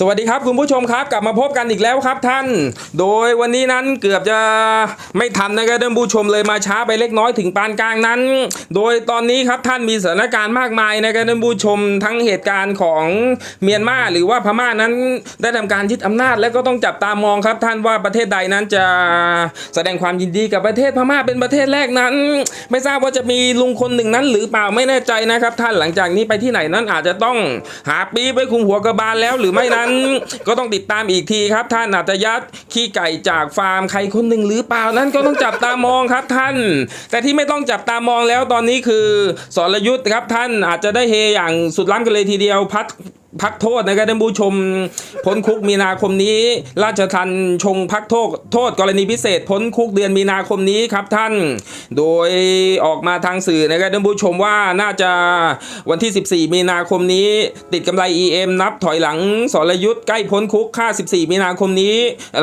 สวัสดีครับคุณผู้ชมครับกลับมาพบกันอีกแล้วครับท่าน โดยวันนี้นั้นเกือบจะไม่ทันนะครับท่านผู้ชมเลยมาช้าไปเล็กน้อยถึงปานกลางนั้น โดยตอนนี้ครับท่านมีสถานการณ์มากมายนะครับท่านผู้ชมทั้งเหตุการณ์ของเมียนมาหรือว่าพม่านั้นได้ทำการยึดอำนาจ แล้วก็ต้องจับตามองครับท่านว่าประเทศใดนั้นจะแสดงความยินดีกับประเทศพม่าเป็นประเทศแรกนั้น ไม่ทราบว่าจะมีลุงคนหนึ่งนั้น หรือเปล่าไม่แน่ใจนะครับ ท่านหลังจากนี้ไปที่ไหนนั้นอาจจะต้องหาปีไปคุมหัวกระบาลแล้วหรือไม่นั้นก็ต้องติดตามอีกทีครับ ท่านอาจจะยัดขี้ไก่จากฟาร์มใครคนหนึ่งหรือเปล่านั้นก็ต้องจับตามองครับท่าน แต่ที่ไม่ต้องจับตามองแล้วตอนนี้คือสรยุทธ์ครับท่านอาจจะได้เฮอย่างสุดล้ำกันเลยทีเดียวพัด พักโทษนะครับท่านผู้ชมพ้นคุกมีนาคมนี้ ราชทันชงพักโทษโทษกรณีพิเศษพ้นคุกเดือนมีนาคมนี้ครับท่าน โดยออกมาทางสื่อนะครับท่านผู้ชมว่าน่าจะวันที่ 14 มีนาคมนี้ ติดกำไร EM นับถอยหลังสรยุทธ์ใกล้พ้นคุกค่า 14 มีนาคมนี้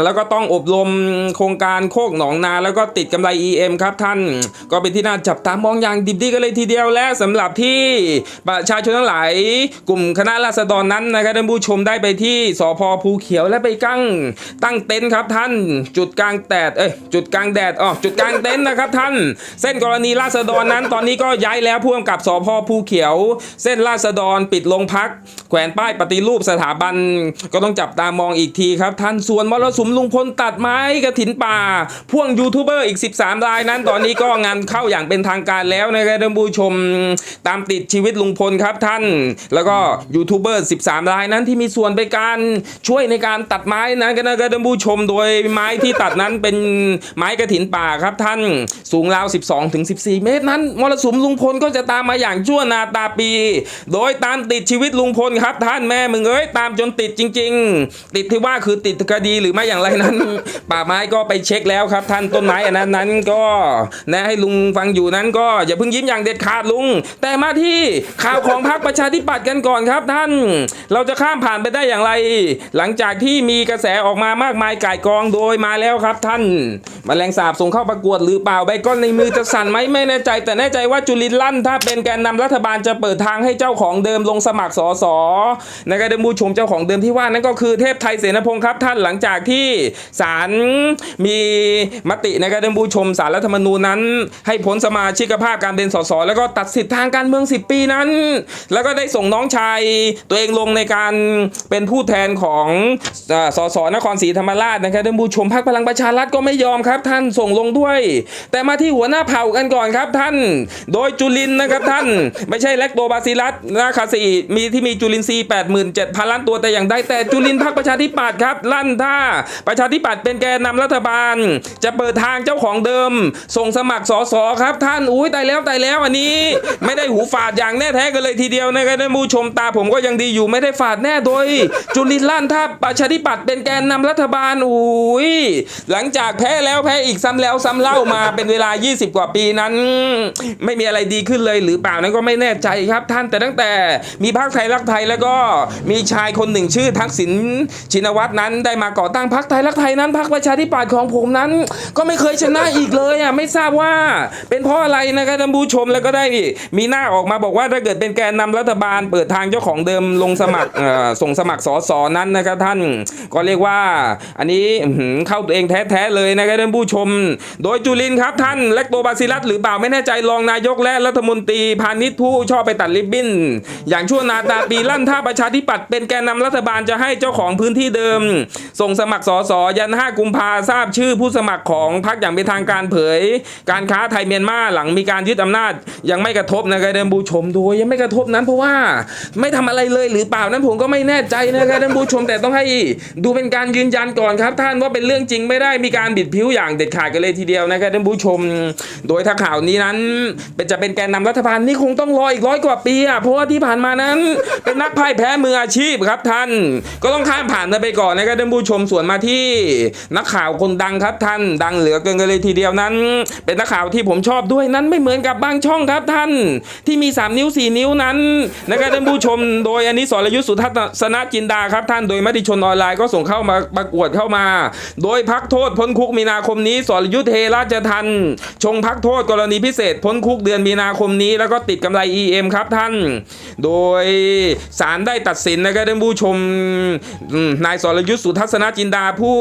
แล้วก็ต้องอบรมโครงการโคกหนองนา แล้วก็ติดกำไร EM ครับท่าน ก็เป็นที่น่าจับตามองอย่างดิบดีกันเลยทีเดียวและสำหรับที่ประชาชนทั้งหลายกลุ่มคณะราษฎรนั้นนะครับท่านผู้ชมได้ไปที่สพภูเขียวและไปกั้งตั้งเต็นท์ครับท่าน จุดกลางแดดเอ้ยจุดกลางแดดอ๋อจุดกลางเต็นท์นะครับท่าน เส้นกรณีราษฎรนั้น ตอนนี้ก็ย้ายแล้วพ่วงกับสพภูเขียว เส้นราษฎรปิดโรงพักแขวนป้ายปฏิรูปสถาบันก็ต้องจับตามองอีกทีครับท่านส่วนมรสุมลุงพลตัดไม้กระถินป่า พ่วงยูทูบเบอร์อีก 13 รายนั้น ตอนนี้ก็งานเข้าอย่างเป็นทางการแล้วนะครับท่านผู้ชมตามติดชีวิตลุงพลครับท่าน แล้วก็ยูทูบเบอร์13รายนั้นที่มีส่วนไปการช่วยในการตัดไม้นั้นกันนะครับท่านผู้ชมโดยไม้ที่ตัดนั้นเป็นไม้กระถินป่าครับท่านสูงราว 12ถึง14 เมตรนั้นมรสุมลุงพลก็จะตามมาอย่างชั่วนาตาปี โดยตามติดชีวิตลุงพลครับท่านแม่มึงเอ้ยตามจนติดจริง ๆ ติดที่ว่าคือติดคดีหรือไม่อย่างไรนั้น ป่าไม้ก็ไปเช็คแล้วครับ ท่านต้นไม้อันนั้นนั้นก็นะให้ลุงฟังอยู่นั้นก็อย่าเพิ่งยิ้มอย่างเด็ดขาดลุง แต่มาที่ข่าวของพรรคประชาธิปัตย์กันก่อนครับท่านเราจะข้ามผ่านไปได้อย่างไร หลังจากที่มีกระแสออกมามากมายก่ายกองโดยมาแล้วครับท่านมแมลงสาบส่งเข้าประกวดหรือเปล่าใบก้อนในมือจะสั่นไหมไม่แน่ใจ แต่แน่ใจว่าจุลินลั่น ถ้าเป็นแกนนำรัฐบาลจะเปิดทางให้เจ้าของเดิมลงสมัครสอสอนะครับท่านผู้ชมเจ้าของเดิมที่ว่านั่นก็คือเทพไทยเสนาพงศ์ครับท่านหลังจากที่ศาลมีมตินะครับท่านผู้ชมสารรัฐธรรมนูญนั้น ให้พ้นสมาชิกภาพการเป็นสสแล้วก็ตัดสิทธิทางการเมือง 10 ปีนั้น แล้วก็ได้ส่งน้องชายตัวเองลงในการเป็นผู้แทนของอสสนครศรีธรรมราชนะครับท่านผู้ชมพรรคพลังประชารัฐก็ไม่ยอมครับ ท่านส่งลงด้วย แต่มาที่หัวหน้าเผ่ากันก่อนครับท่าน โดยจุลินนะครับท่าน ไม่ใช่แลคโตบาซิลัสนาคาซีมีที่มีจุลินทรีย์87,000ล้านตัวแต่อย่างใดแต่จุลินพรรคประชาธิปัตย์ครับ ลั่นท่า ประชาธิปัตย์เป็นแกนนำรัฐบาล จะเปิดทางเจ้าของเดิม ส่งสมัครสสครับท่านอุ้ยตายแล้วตายแล้วอันนี้ ไม่ได้หูฝาดอย่างแน่แท้กันเลยทีเดียวนะครับท่านผู้ชมตาผมก็ยังดีอยู่ไม่ได้ฝาดแน่โดย จุลินลั่นท่าประชาธิปัตย์เป็นแกนนำรัฐบาลอุ้ยหลังจากแพ้แล้วแพ้อีกซ้ำแล้วซ้ำเล่ามาเป็นเวลา 20 กว่าปีนั้น ไม่มีอะไรดีขึ้นเลยหรือเปล่านั้นก็ไม่แน่ใจครับท่านแต่ตั้งแต่มีพรรคไทยรักไทยแล้วก็มีชายคนหนึ่งชื่อทักษิณชินวัตรนั้นได้มาก่อตั้งพรรคไทยรักไทยนั้นพรรคประชาธิปัตย์ของผมนั้น ก็ไม่เคยชนะอีกเลยอะไม่ทราบว่าเป็นเพราะอะไรนะครับท่านผู้ชมแล้วก็ได้มีหน้าออกมาบอกว่าถ้าเกิดเป็นแกนนำรัฐบาลเปิดทางเจ้าของเดิมลงสมัครอ่อส่งสมัครสอสอนั้นนะครับท่านก็เรียกว่า อันนี้เข้าตัวเองแท้ๆเลยนะครับท่านผู้ชม โดยจุลินครับท่านแลคโตบาซิลัสหรือเปล่าไม่แน่ใจรองนายกและรัฐมนตรีพาณิชย์ผู้ชอบไปตัดริบบิ้น อย่างชั่วนาตาปีลั่นท่าประชาธิปัตย์เป็นแกนนำรัฐบาลจะให้เจ้าของพื้นที่เดิม ส่งสมัครสอสอยัน 5 กุมภาทราบชื่อผู้สมัครของพรรคอย่างเป็นทางการเผย การค้าไทยเมียนมาหลังมีการยึดอำนาจยังไม่กระทบนะครับท่านผู้ชมโดยยังไม่กระทบนั้นเพราะว่าไม่ทำอะไรเลยหรือเปล่านั้นผมก็ไม่แน่ใจนะครับท่านผู้ชมแต่ต้องให้ดูเป็นการยืนยันก่อนครับ ท่านว่าเป็นเรื่องจริงไม่ได้มีการบิดผิวอย่างเด็ดขาดกันเลยทีเดียวนะครับท่านผู้ชม โดยถ้าข่าวนี้นั้นเป็นจะเป็นแกนนำรัฐบาลนี่คงต้องรออีกร้อยกว่าปีอะเพราะว่าที่ผ่านมานั้นเป็นนักพ่ายแพ้มืออาชีพครับท่าน ก็ต้องข้ามผ่านไปก่อนนะครับท่านผู้ชมส่วนมาที่นักข่าวคนดังครับท่าน ดังเหลือเกินกันเลยทีเดียวนั้น เป็นนักข่าวที่ผมชอบด้วยนั้นไม่เหมือนกับบางช่องครับท่าน ที่มี 3 นิ้ว 4 นิ้วนั้นนะครับท่านผู้ชมโดยอันนี้นี้สรยุทธสุทัศนจินดาครับท่านโดยมติชนออนไลน์ก็ส่งเข้ามาประกวดเข้ามา โดยพักโทษพ้นคุกมีนาคมนี้สรยุทธเทราชทันชงพักโทษกรณีพิเศษ พ้นคุกเดือนมีนาคมนี้ แล้วก็ติดกำไร EM ครับท่าน โดยศาลได้ตัดสินนะครับท่านผู้ชมนายสรยุทธสุทัศนจินดาผู้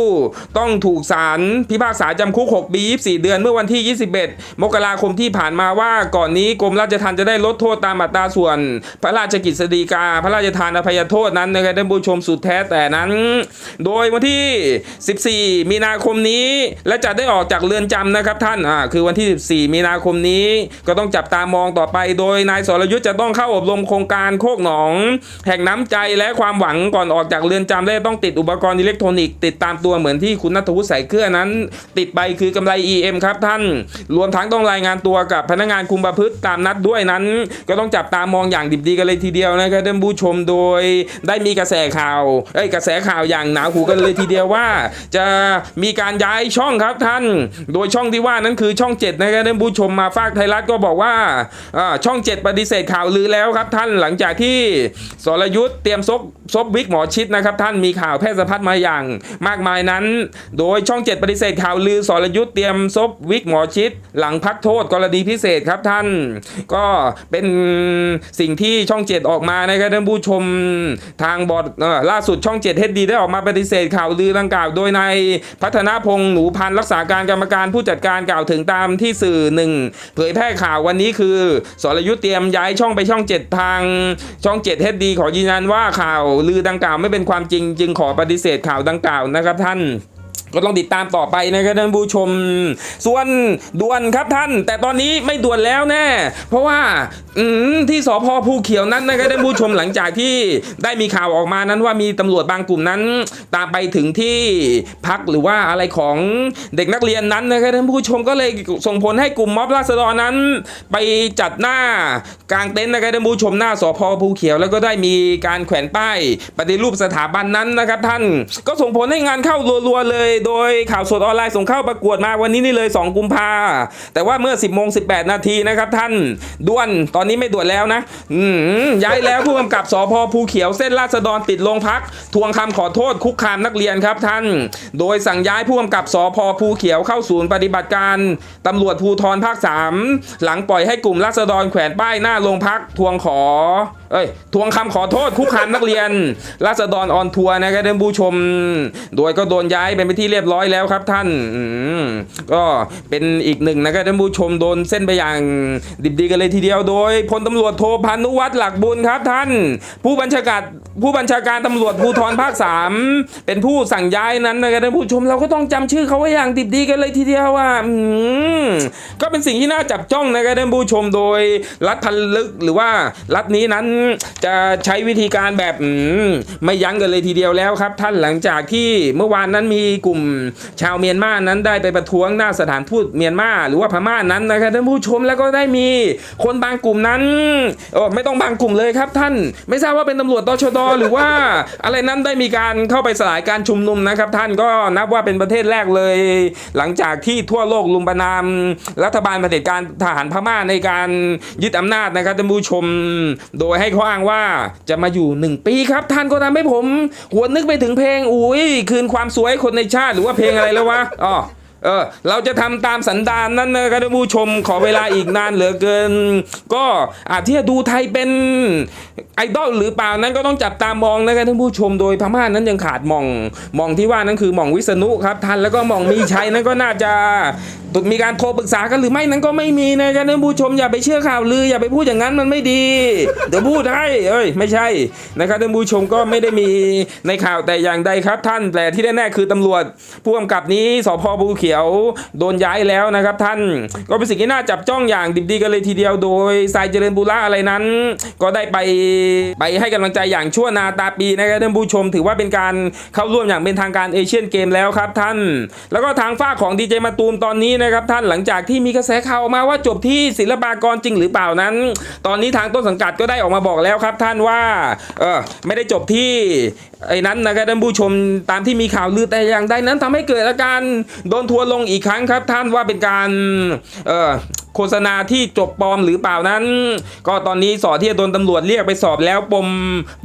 ต้องถูกศาลพิพากษาจำคุก 6 ปี 24 เดือนเมื่อวันที่ 21 มกราคมที่ผ่านมาว่าก่อนนี้กรมราชทัณฑ์จะได้ลดโทษตามอัตราส่วน พระราชกฤษฎีกาพระราชทานอภัยโทษนั้นนะครับท่านผู้ชมสุดแท้แต่นั้น โดยวันที่ 14 มีนาคมนี้ และจะได้ออกจากเรือนจำนะครับท่านอ่าคือวันที่ 14 มีนาคมนี้ ก็ต้องจับตามองต่อไป โดยนายสรยุทธ์จะต้องเข้าอบรมโครงการโคกหนอง แห่งน้ำใจและความหวังก่อนออกจากเรือนจำและต้องติดอุปกรณ์อิเล็กทรอนิกส์ติดตามตัวเหมือนที่คุณนัทวุฒิใส่เกลือนั้น ติดไปคือกำไร EM ครับท่าน รวมทั้งต้องรายงานตัวกับพนักงานคุมประพฤติตามนัดด้วยนั้น ก็ต้องจับตามองอย่างดิบดีกันเลยทีเดียวนะครับท่านผู้ชมโดยได้มีกระแสข่าวเอ้ยกระแสข่าวอย่างหนาหูกันเลยทีเดียวว่า จะมีการย้ายช่องครับท่าน โดยช่องที่ว่านั้นคือช่องเจ็ดนะครับท่านผู้ชมมาฝากไทยรัฐก็บอกว่าอ่าช่องเจ็ดปฏิเสธข่าวลือแล้วครับท่านหลังจากที่สรยุทธ์เตรียมซบซบวิกหมอชิดนะครับท่านมีข่าวแพร่สะพัดมาอย่างมากมายนั้น โดยช่องเจ็ดปฏิเสธข่าวลือสรยุทธ์เตรียมซบวิกหมอชิด หลังพักโทษกรณีพิเศษครับท่าน ก็เป็นสิ่งที่ช่องเจ็ดออกมานะครับท่านผู้ชมทางบอร์ดล่าสุดช่องเจ็ดเฮดดีได้ออกมาปฏิเสธข่าวลือดังกล่าว โดยนายพัฒนาพงษ์หนูพันธ์รักษาการกรรมการผู้จัดการกล่าวถึงตามที่สื่อหนึ่งเผยแพร่ข่าววันนี้คือ สรยุทธ์เตรียมย้ายช่องไปช่องเจ็ดทางช่องเจ็ดเฮดดีขอยืนยันว่าข่าวลือดังกล่าวไม่เป็นความจริง จึงขอปฏิเสธข่าวดังกล่าวนะครับท่าน ก็ต้องติดตามต่อไปนะครับท่านผู้ชม ส่วนด่วนครับท่าน แต่ตอนนี้ไม่ด่วนแล้วแน่ เพราะว่าอืที่สพภูเขียวนั้นนะครับท่านผู้ชมหลังจากที่ได้มีข่าวออกมานั้นว่ามีตำรวจบางกลุ่มนั้น ตามไปถึงที่พักหรือว่าอะไรของเด็กนักเรียนนั้นนะครับท่านผู้ชมก็เลยส่งผลให้กลุ่มม็อบราษฎรนั้น ไปจัดหน้ากลางเต็นท์นะครับท่านผู้ชมหน้าสพภูเขียว แล้วก็ได้มีการแขวนป้ายปฏิรูปสถาบันนั้นนะครับท่านก็ส่งผลให้งานเข้ารัวๆเลยโดยข่าวสดออนไลน์ส่งเข้าประกวดมาวันนี้นี่เลย 2 กุมภาแต่ว่าเมื่อ 10โมง18นาทีนะครับท่านด่วนตอนนี้ไม่ด่วนแล้วนะย้ายแล้วผู้กำกับสพภูเขียวเส้นราษฎรปิดโรงพัก ทวงคำขอโทษคุกคามนักเรียนครับท่าน โดยสั่งย้ายผู้กำกับสพภูเขียวเข้าศูนย์ปฏิบัติการตำรวจภูธรภาค 3 หลังปล่อยให้กลุ่มราษฎรแขวนป้ายหน้าโรงพักทวงขอ เอ้ยทวงคำขอโทษคุกคามนักเรียนราษฎรออนทัวร์นะครับท่านผู้ชม โดยก็โดนย้ายเป็นไปที่เรียบร้อยแล้วครับท่านอก็เป็นอีกหนึ่งนะครับท่านผู้ชมโดนเส้นไปอย่างดิบดีกันเลยทีเดียวโดยพลตำรวจโทพานุวัฒน์หลักบุญครับท่าน ผู้บัญชาการผู้บัญชาการตำรวจภูธรภาคสามเป็นผู้สั่งย้ายนั้นนะครับท่านผู้ชมเราก็ต้องจำชื่อเขาไว้อย่างดิบดีกันเลยทีเดียวว่าก็เป็นสิ่งที่น่าจับจ้องนะครับท่านผู้ชมโดยรัฐพันลึกหรือว่ารัฐนี้นั้นจะใช้วิธีการแบบไม่ยั้งกันเลยทีเดียวแล้วครับ ท่านหลังจากที่เมื่อวานนั้นมีกลุ่มชาวเมียนมานั้นได้ไปประท้วงหน้าสถานทูตเมียนมาหรือว่าพม่านั้นนะครับท่านผู้ชมแล้วก็ได้มีคนบางกลุ่มนั้นเออไม่ต้องบางกลุ่มเลยครับ ท่านไม่ทราบว่าเป็นตำรวจตชดหรือว่าอะไรนั้นได้มีการเข้าไปสลายการชุมนุมนะครับ ท่านก็นับว่าเป็นประเทศแรกเลย หลังจากที่ทั่วโลกลุมประนาม รัฐบาลเผด็จการทหารพม่าในการยึดอำนาจนะครับท่านผู้ชมโดยให้ข้ออ้างว่าจะมาอยู่หนึ่งปีครับ ท่านก็ทำให้ผม หวนนึกไปถึงเพลง อุ้ยคืนความสวยคนในชาติหรือว่าเพลงอะไรแล้ววะอ๋อเออเราจะทำตามสันดานนั้นนะครับท่านผู้ชมขอเวลาอีกนานเหลือเกิน ก็อาจที่จะดูไทยเป็นไอดอลหรือเปล่านั้นก็ต้องจับตามองนะครับท่านผู้ชมโดยพม่านั้นยังขาดมองมองที่ว่านั้นคือมองวิษณุครับท่านแล้วก็มองมีชัยนั้นก็น่าจะ มีการโทรปรึกษากันหรือไม่นั้นก็ไม่มีนะครับท่านผู้ชมอย่าไปเชื่อข่าวลืออย่าไปพูดอย่างนั้นมันไม่ดีเดี๋ยวพูดให้เอ้ยไม่ใช่นะครับท่านผู้ชมก็ไม่ได้มีในข่าวแต่อย่างใดครับ ท่านแต่ที่แน่ๆคือตำรวจผู้กำกับนี้สพภูเขียวโดนย้ายแล้วนะครับ ท่านก็เป็นสิ่งที่น่าจับจ้องอย่างดิบดีกันเลยทีเดียวโดยสายเจริญบุระอะไรนั้น ก็ได้ไปไปให้กำลังใจอย่างชั่วนาตาปีนะครับท่านผู้ชม ถือว่าเป็นการเข้าร่วมอย่างเป็นทางการเอเชียนเกมแล้วครับท่าน แล้วก็ทางฝ้าของดีเจมาตูมตอนนี้นะครับท่านหลังจากที่มีกระแสข่าวออกมาว่าจบที่ศิลปากรจริงหรือเปล่านั้น ตอนนี้ทางต้นสังกัดก็ได้ออกมาบอกแล้วครับท่านว่าเออไม่ได้จบที่ไอ้นั้นนะครับท่านผู้ชมตามที่มีข่าวลือแต่อย่างใดนั้นทำให้เกิดอาการโดนทัวร์ลงอีกครั้งครับ ท่านว่าเป็นการเออ โฆษณาที่จบปลอมหรือเปล่านั้น ก็ตอนนี้สอที่จะโดนตำรวจเรียกไปสอบแล้วปม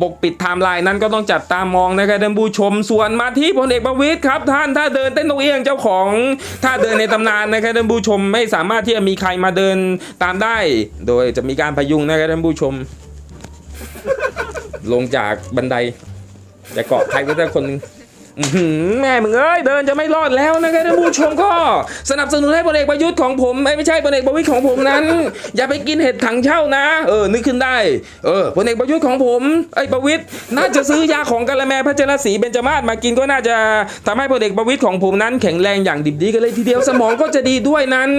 ปกปิดไทม์ไลน์นั้นก็ต้องจับตามองนะครับท่านผู้ชมส่วนมาที่พลเอกประวิตยครับ ท่านถ้าเดินเต้นตรงเอียงเจ้าของถ้าเดินในตำนานนะครับท่านผู้ชมไม่สามารถที่จะมีใครมาเดินตามได้ โดยจะมีการพยุงนะครับท่านผู้ชม ลงจากบันไดจะเกาะใครก็ได้คนนึง อื้อหือแม่มึงเอ้ยเดินจะไม่รอดแล้วนะครับท่านผู้ชมก็สนับสนุนให้พลเอกประยุทธ์ของผมไม่ไม่ใช่พลเอกประวิตยของผมนั้น อย่าไปกินเห็ดถังเช่านะ เออนึกขึ้นได้เออพลเอกประยุทธ์ของผมไอ้ประวิตยน่าจะซื้อยาของกะละแมพัชรศรีเบญจมาศมากินก็น่าจะทำให้พลเอกประวิตยของผมนั้น แข็งแรงอย่างดิบดีกันเลยทีเดียวสมองก็จะดีด้วยนั้น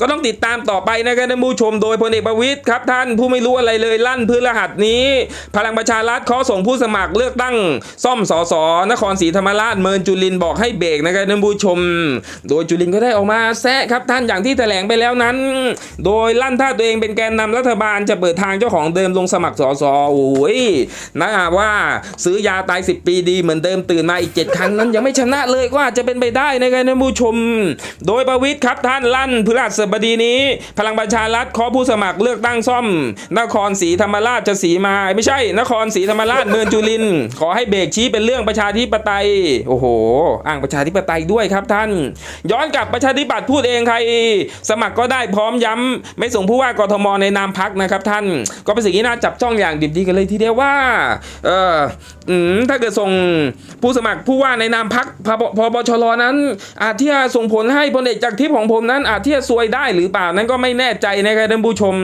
ก็ต้องติดตามต่อไปนะครับท่านผู้ชมโดยพลเอกประวิตยครับท่านผู้ไม่รู้อะไรเลยลั่นพื้นรหัสนี้ พลังประชารัฐขอส่งผู้สมัครเลือกตั้งซ่อมสสนครศรีธรรมราชเมินจุลินบอกให้เบรกนะครับท่านผู้ชม โดยจุลินก็ได้ออกมาแซะครับท่านอย่างที่แถลงไปแล้วนั้น โดยลั่นท่าตัวเองเป็นแกนนำรัฐบาลจะเปิดทางเจ้าของเดิมลงสมัครสสโอ้ยนะว่าซื้อยาตาย 10 ปีดีเหมือนเดิมตื่นมาอีก 7 ครั้งนั้นยังไม่ชนะเลยก็อาจจะเป็นไปได้นะครับท่านผู้ชม โดยประวิทย์ครับท่านลั่นพฤหัสบดีนี้ พลังประชารัฐขอผู้สมัครเลือกตั้งซ่อม นครศรีธรรมราชจะสีมา ไม่ใช่ นครศรีธรรมราชเมืองจุลิน ขอให้เบรกชี้เป็นเรื่องประชาธิปไตยโอ้โหอ้างประชาธิปไตยด้วยครับท่าน ย้อนกลับประชาธิปัตย์พูดเองใคร สมัครก็ได้พร้อมย้ำไม่ส่งผู้ว่ากทมในนามพักนะครับท่าน ก็เป็นสิ่งที่น่าจับจ้องอย่างดิบดีกันเลยทีเดียวว่าเอออืมถ้าเกิดส่งผู้สมัครผู้ว่าในนามพักพบพบชรนั้น อาจที่จะส่งผลให้พลเอกจากทิพย์ของผมนั้น อาจที่จะซวยได้หรือเปล่านั้นก็ไม่แน่ใจนะครับท่านผู้ชม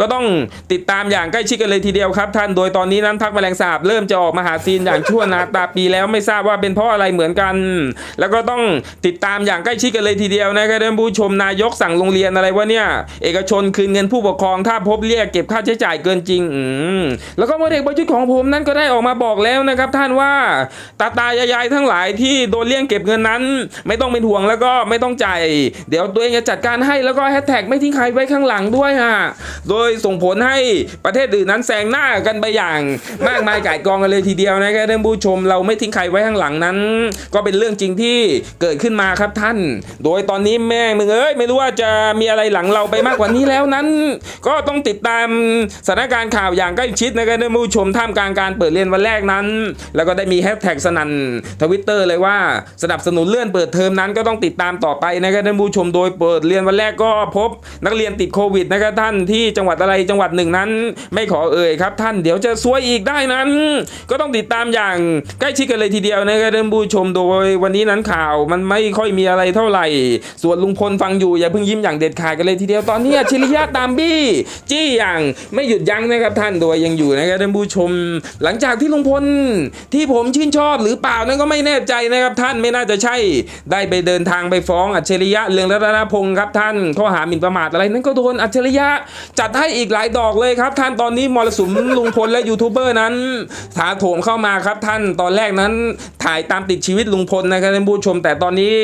ก็ต้องติดตามอย่างใกล้ชิดกันเลยทีเดียวครับ ท่านโดยตอนนี้นั้นพักแมลงสาบเริ่มจะออกมาหาซีนอย่างชั่วนาตาปีแล้วไม่ทราบว่าเป็นเพราะอะไรเหมือนกัน แล้วก็ต้องติดตามอย่างใกล้ชิดกันเลยทีเดียวนะครับท่านผู้ชมนายกสั่งโรงเรียนอะไรวะเนี่ย เอกชนคืนเงินผู้ปกครองถ้าพบเรียกเก็บค่าใช้จ่ายเกินจริงอืแล้วก็พลเอกประยุทธ์ของผมนั้นก็ได้ออกมาบอกแล้วนะครับท่านว่าตาตายายายทั้งหลายที่โดนเลี่ยงเก็บเงินนั้น ไม่ต้องเป็นห่วงแล้วก็ไม่ต้องจ่ายเดี๋ยวตัวเองจะจัดการให้แล้วก็แฮชแท็กไม่ทิ้งใครไว้ข้างหลังด้วยฮะโดยส่งผลให้ประเทศอื่นนั้นแซงหน้ากันไปอย่าง มากมายก่ายกองกันเลยทีเดียวนะครับท่านผู้ชมเราไม่ทิ้งใครไว้ข้างหลังนั้น ก็เป็นเรื่องจริงที่เกิดขึ้นมาครับท่าน โดยตอนนี้แม่มึงเอ้ยไม่รู้ว่าจะมีอะไรหลังเราไปมากกว่านี้แล้วนั้น ก็ต้องติดตามสถานการณ์ข่าวอย่างใกล้ชิดนะครับท่านผู้ชมท่ามกลางการเปิดเรียนวันแรกนั้น แล้วก็ได้มีแฮชแท็กสนั่นทวิตเตอร์เลยว่าสนับสนุนเลื่อนเปิดเทอมนั้นก็ต้องติดตามต่อไปนะครับท่านผู้ชมโดยเปิดเรียนวันแรกก็พบนักเรียนติดโควิดนะครับท่านที่จังหวัดอะไรจังหวัดหนึ่งนั้น ไม่ขอเอ่ยครับท่านเดี๋ยวจะซวยอีกได้นั้น ก็ต้องติดตามอย่างใกล้ชิดกันเลยทีเดียวนะครับท่านผู้ชมโดยวันนี้นั้นข่าวมันไม่ค่อยมีอะไรเท่าไหร่ ส่วนลุงพลฟังอยู่อย่าเพิ่งยิ้มอย่างเด็ดขาดกันเลยทีเดียวตอนนี้อัจฉริยะตามบี้จี้อย่างไม่หยุดยั้งนะครับท่านโดยยังอยู่นะครับท่านผู้ชม หลังจากที่ลุงพลที่ผมชื่นชอบหรือเปล่านั้นก็ไม่แน่ใจนะครับท่านไม่น่าจะใช่ ได้ไปเดินทางไปฟ้องอัจฉริยะเรืองรัตนพงศ์ครับท่านข้อหาหมิ่นประมาทอะไรนั้นก็โดนอัจฉริยะจัดให้อีกหลายดอกเลยครับ ท่านตอนนี้มรสุมลุงพลและยูทูบเบอร์นั้นถาโถมเข้ามาครับท่านตอนแรกนั้นถ่ายตามติดชีวิตลุงพลนะครับท่านผู้ชม แต่ตอนนี้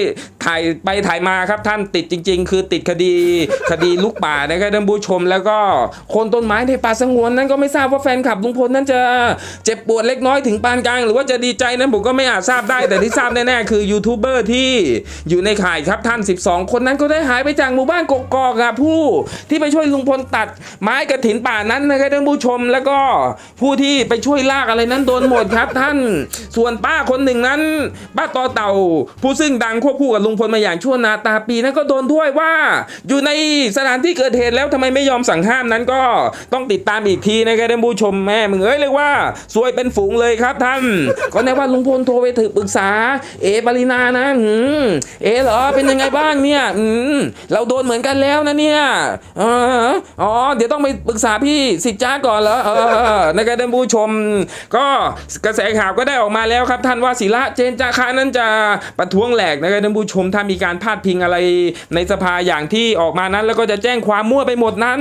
ถ่ายไปถ่ายมาครับท่านติดจริง ๆ คือติดคดีคดีลุกป่านะครับท่านผู้ชม แล้วก็คนต้นไม้ในป่าสงวนนั้นก็ไม่ทราบว่าแฟนคลับลุงพลนั้นจะเจ็บปวดเล็กน้อยถึงปานกลาง หรือว่าจะดีใจนั้นผมก็ไม่อาจทราบได้ แต่ที่ทราบแน่ๆคือยูทูบเบอร์ที่อยู่ในข่ายครับท่าน 12 คนนั้นก็ได้หายไปจากหมู่บ้านกกอกครับผู้ที่ไปช่วยลุงพลตัดไม้กระถินป่านั้นนะครับท่านผู้ชม แล้วก็ผู้ที่ไปช่วยลากอะไรนั้นโดนหมดครับท่านส่วนป้าคนหนึ่งนั้นป้าต่อเต่า ผู้ซึ่งดังควบคู่กับลุงพลมาอย่างชั่วนาตาปีนั้นก็โดนด้วยว่า อยู่ในสถานที่เกิดเหตุแล้วทำไมไม่ยอมสั่งห้ามนั้นก็ต้องติดตามอีกทีนะครับท่านผู้ชมแม่มึงเอ้ยเรียกว่าซวยเป็นฝูงเลยครับท่านก็แน่ว่าลุงพลโทรไปถือปรึกษา เอปรินานะเอเหรอเป็นยังไงบ้างเนี่ยเราโดนเหมือนกันแล้วนะเนี่ยอออ๋อเดี๋ยวต้องไปปรึกษาพี่สิจ้าก่อนเหรอเออนะครับท่านผู้ชม ก็กระแสข่าวก็ได้ออกมาแล้วครับท่านว่าศิระเจนจาคานั้นจะประท้วงแหลกนะครับท่านผู้ชมถ้ามีการพาดพิงอะไรในสภาอย่างที่ออกมานั้น แล้วก็จะแจ้งความมั่วไปหมดนั้น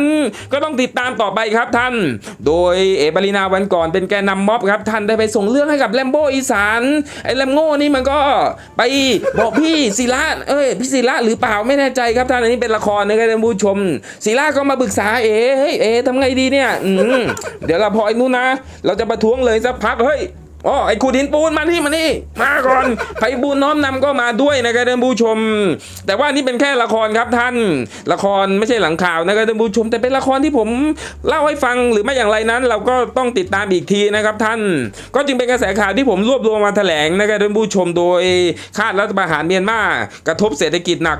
ก็ต้องติดตามต่อไปครับท่าน โดยเอปรินาวันก่อนเป็นแกนนำม็อบครับท่านได้ไปส่งเรื่องให้กับแลมโบอีสานไอ้แลมโง่นี่มันก็ไปบอกพี่ศิระเอ้ยพี่ศิระหรือเปล่าไม่แน่ใจครับท่านอันนี้เป็นละครนะครับท่านผู้ชมศิระก็มาปรึกษาเอ๋เฮ้ยเอ๋ทำไงดีเนี่ยอืมเดี๋ยวเราพอไอ้นู้นนะ เราจะประท้วงเลยสักพักเฮ้ย อ๋อไอ้ขูดหินปูนมานี่มานี่มาก่อนไพบูลน้อมนำก็มาด้วยนะครับท่านผู้ชม แต่ว่านี่เป็นแค่ละครครับท่าน ละครไม่ใช่หลังข่าวนะครับท่านผู้ชม แต่เป็นละครที่ผมเล่าให้ฟังหรือไม่อย่างไรนั้น เราก็ต้องติดตามอีกทีนะครับท่าน ก็จึงเป็นกระแสข่าวที่ผมรวบรวมมาแถลงนะครับท่านผู้ชมโดยคาดรัฐประหารเมียนมากระทบเศรษฐกิจหนัก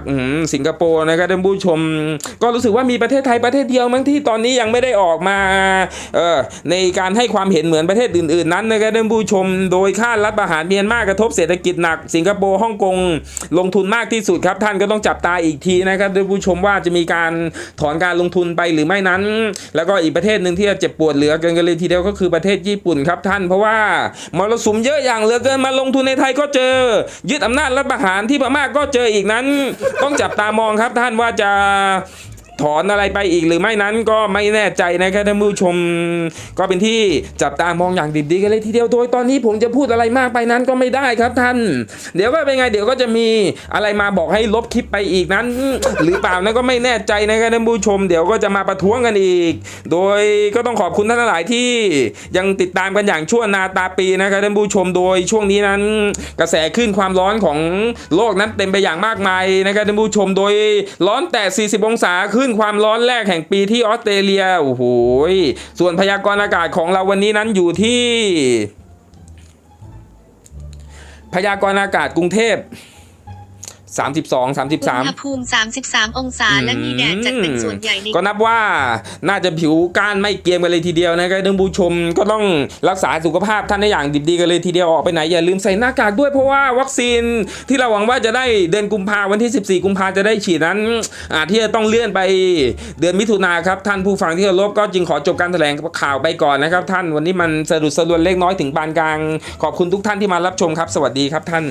สิงคโปร์นะครับท่านผู้ชม ก็รู้สึกว่ามีประเทศไทยประเทศเดียวมั้งที่ตอนนี้ยังไม่ได้ออกมาเอ่อในการให้ความเห็นเหมือนประเทศอื่นๆนั้นนะครับท่านผู้ชม โดยค่ารัฐประหารเมียนมากระทบเศรษฐกิจหนัก สิงคโปร์ฮ่องกงลงทุนมากที่สุดครับ ท่านก็ต้องจับตาอีกทีนะครับท่านผู้ชมว่าจะมีการถอนการลงทุนไปหรือไม่นั้น แล้วก็อีกประเทศหนึ่งที่จะเจ็บปวดเหลือเกินกันเลยทีเดียวก็คือประเทศญี่ปุ่นครับท่านเพราะว่ามรสุมเยอะอย่างเหลือเกินมาลงทุนในไทยก็เจอ ยึดอำนาจรัฐประหารที่พม่าก็เจออีกนั้น ต้องจับตามองครับท่านว่าจะ ถอนอะไรไปอีกหรือไม่นั้นก็ไม่แน่ใจนะครับท่านผู้ชม ก็เป็นที่จับตามองอย่างดิบดีกันเลยทีเดียวโดยตอนนี้ผมจะพูดอะไรมากไปนั้นก็ไม่ได้ครับท่าน เดี๋ยวก็เป็นไงเดี๋ยวก็จะมีอะไรมาบอกให้ลบคลิปไปอีกนั้น หรือเปล่านั้นก็ไม่แน่ใจนะครับท่านผู้ชม เดี๋ยวก็จะมาประท้วงกันอีก โดยก็ต้องขอบคุณท่านทั้งหลายที่ยังติดตามกันอย่างชั่วนาตาปีนะครับท่านผู้ชมโดยช่วงนี้นั้น กระแสขึ้นความร้อนของโลกนั้นเต็มไปอย่างมากมายนะครับท่านผู้ชม โดยร้อนแต่ 40 องศาขึ้นความร้อนแรกแห่งปีที่ออสเตรเลียโอ้โหส่วนพยากรณ์อากาศของเราวันนี้นั้นอยู่ที่ พยากรณ์อากาศกรุงเทพ 32อุณ33หภูมิ 33 องศาและมีแดดจัดเป็นส่วนใหญ่ในก็นับว่าน่าจะผิวก้านไม่เกรียมกันเลยทีเดียวนะครับท่านผู้ชมก็ต้องรักษาสุขภาพท่านได้อย่างดิบดีกันเลยทีเดียวออกไปไหนอย่าลืมใส่หน้ากากด้วยเพราะว่าวัคซีนที่เราหวังว่าจะได้เดือนกุมภาวันที่ 14 กุมภาจะได้ฉีดนั้นอาจที่จะต้องเลื่อนไปเดือนมิถุนาครับท่านผู้ฟังที่เคารพก็จึงขอจบการแถลงข่าวไปก่อนนะครับ ท่านวันนี้มันสะดุดสะดวนเล็กน้อยถึงปานกลาง ขอบคุณทุกท่านที่มารับชมครับ สวัสดีครับท่าน